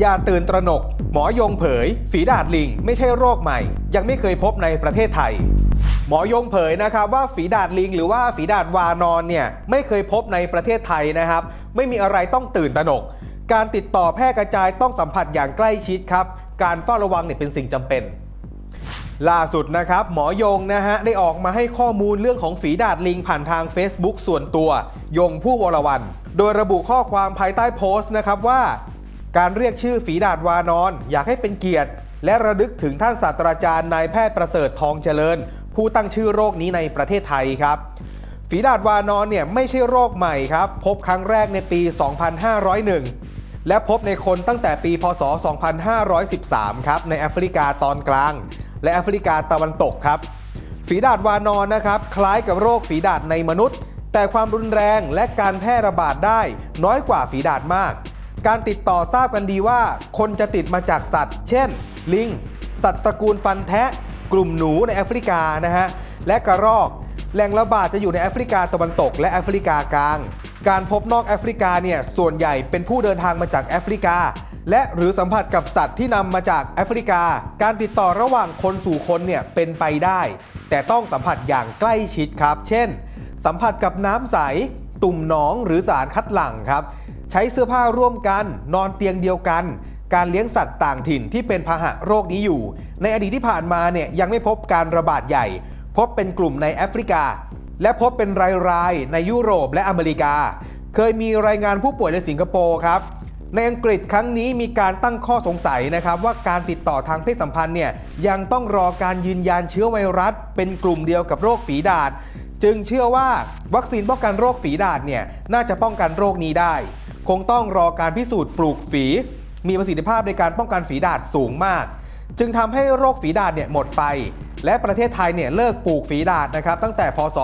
อย่าตื่นตระหนก หมอยงเผย ฝีดาดลิง ไม่ใช่โรคใหม่ ยังไม่เคยพบในประเทศไทย หมอยงเผยนะครับว่าฝีดาดลิง หรือว่าฝีดาดวานอนเนี่ยไม่เคยพบในประเทศไทยนะครับ ไม่มีอะไรต้องตื่นตระหนก การติดต่อแพร่กระจายต้องสัมผัสอย่างใกล้ชิดครับ การเฝ้าระวังเนี่ยเป็นสิ่งจำเป็นล่าสุดนะครับ หมอยงนะฮะได้ออกมาให้ข้อมูลเรื่องของฝีดาดลิงผ่านทาง Facebook ส่วนตัว ยงผู้วรวัน โดยระบุข้อความภายใต้โพสต์นะครับว่า การเรียกชื่อฝีดาดวานอน อยากให้เป็นเกียรติ และระลึกถึงท่านศาสตราจารย์นายแพทย์ประเสริฐทองเจริญ ผู้ตั้งชื่อโรคนี้ในประเทศไทยครับ ฝีดาดวานอนเนี่ยไม่ใช่โรคใหม่ครับ พบครั้งแรกในปี 2501 และพบในคนตั้งแต่ปี พศ 2513 ครับ ในแอฟริกาตอนกลาง และแอฟริกาตะวันตกครับ ฝีดาดวานอนนะครับ คล้ายกับโรคฝีดาดในมนุษย์ แต่ความรุนแรงและการแพร่ระบาดได้น้อยกว่าฝีดาดมาก การติดต่อทราบกันดีว่า คนจะติดมาจากสัตว์ เช่น ลิง สัตว์ตระกูลฟันแทะ กลุ่มหนูในแอฟริกานะฮะ และกระรอก แหล่งระบาดจะอยู่ในแอฟริกาตะวันตก และแอฟริกากลาง การพบนอกแอฟริกาเนี่ยส่วนใหญ่เป็นผู้เดินทางมาจากแอฟริกา และหรือสัมผัสกับสัตว์ที่นำมาจากแอฟริกา การติดต่อระหว่างคนสู่คนเนี่ยเป็นไปได้ แต่ต้องสัมผัสอย่างใกล้ชิดครับ เช่น สัมผัสกับน้ำใส ตุ่มหนองหรือสารคัดหลั่งครับ ใช้เสื้อผ้าร่วมกัน นอนเตียงเดียวกัน การเลี้ยงสัตว์ต่างถิ่นที่เป็นพาหะโรคนี้อยู่ ในอดีตที่ผ่านมาเนี่ยยังไม่พบการระบาดใหญ่ พบเป็นกลุ่มในแอฟริกา และพบเป็นรายๆในยุโรปและอเมริกา เคยมีรายงานผู้ป่วยในสิงคโปร์ครับในอังกฤษครั้งนี้มีการตั้งข้อสงสัยนะครับว่าการติดต่อทางเพศสัมพันธ์เนี่ยยังต้องรอการยืนยันเชื้อไวรัส เป็นกลุ่มเดียวกับโรคฝีดาษ จึงเชื่อว่าวัคซีนป้องกันโรคฝีดาษเนี่ยน่าจะป้องกันโรคนี้ได้ คงต้องรอการพิสูจน์ปลูกฝี มีประสิทธิภาพในการป้องกันฝีดาษสูงมาก จึงทำให้โรคฝีดาษเนี่ยหมดไป และประเทศไทยเนี่ยเลิกปลูกฝีดาษนะครับตั้งแต่พศ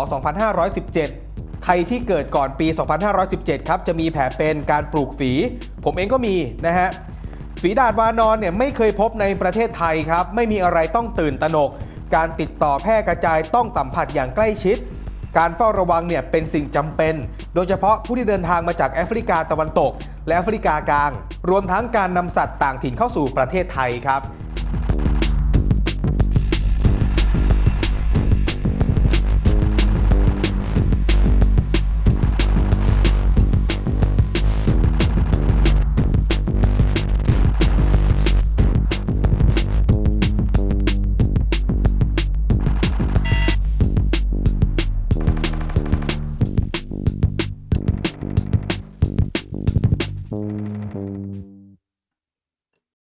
2517 ใครที่เกิดก่อนปี 2517 ครับจะมีแผลเป็นการปลูกฝี ผมเองก็มีนะฮะฝีดาดวานอนเนี่ยไม่เคยพบในประเทศไทยครับ ไม่มีอะไรต้องตื่นตระหนก การติดต่อแพร่กระจายต้องสัมผัสอย่างใกล้ชิด การเฝ้าระวังเนี่ยเป็นสิ่งจำเป็น โดยเฉพาะผู้ที่เดินทางมาจากแอฟริกาตะวันตก และแอฟริกากลาง รวมทั้งการนำสัตว์ต่างถิ่นเข้าสู่ประเทศไทยครับ